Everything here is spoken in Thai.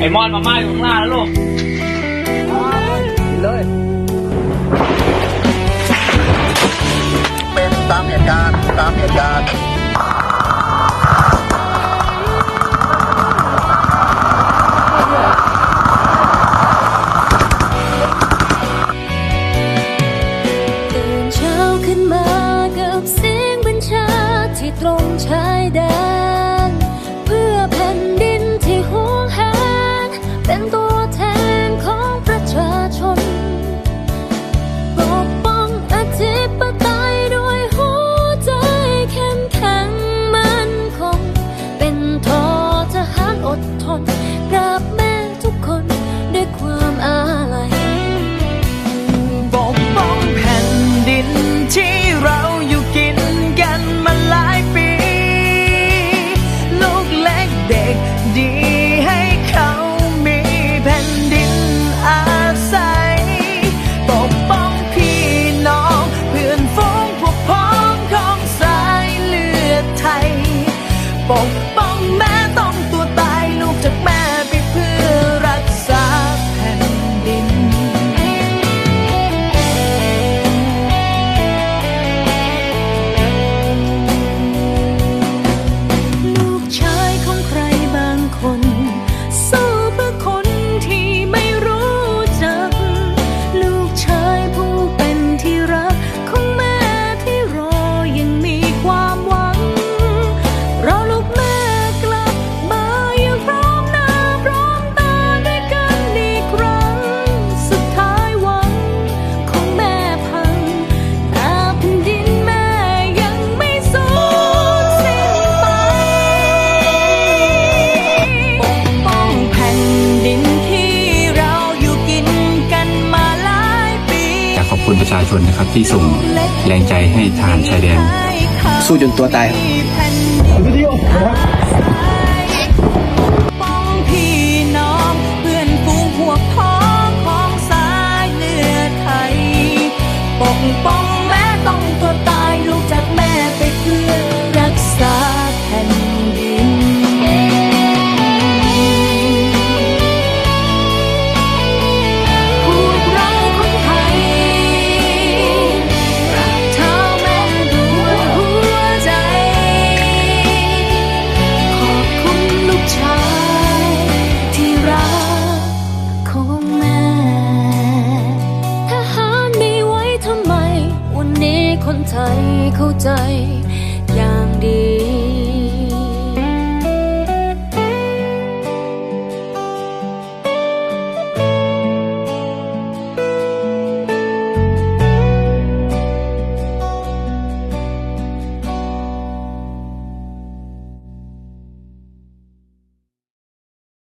ไอ้มอนมาม่าอยู่ข้างล่างแล้วลูกเลยเป็นตามเหตุการณ์ตามเหตุการณ์ตื่นเช้าขึ้นมากับเสียงบัญชาที่ตรงชายแดนุณประชาชนนะครับ ที่ส่งแรงใจให้ทหารชายแดน สู้จนตัวตายครับ คนไทยเข้าใจ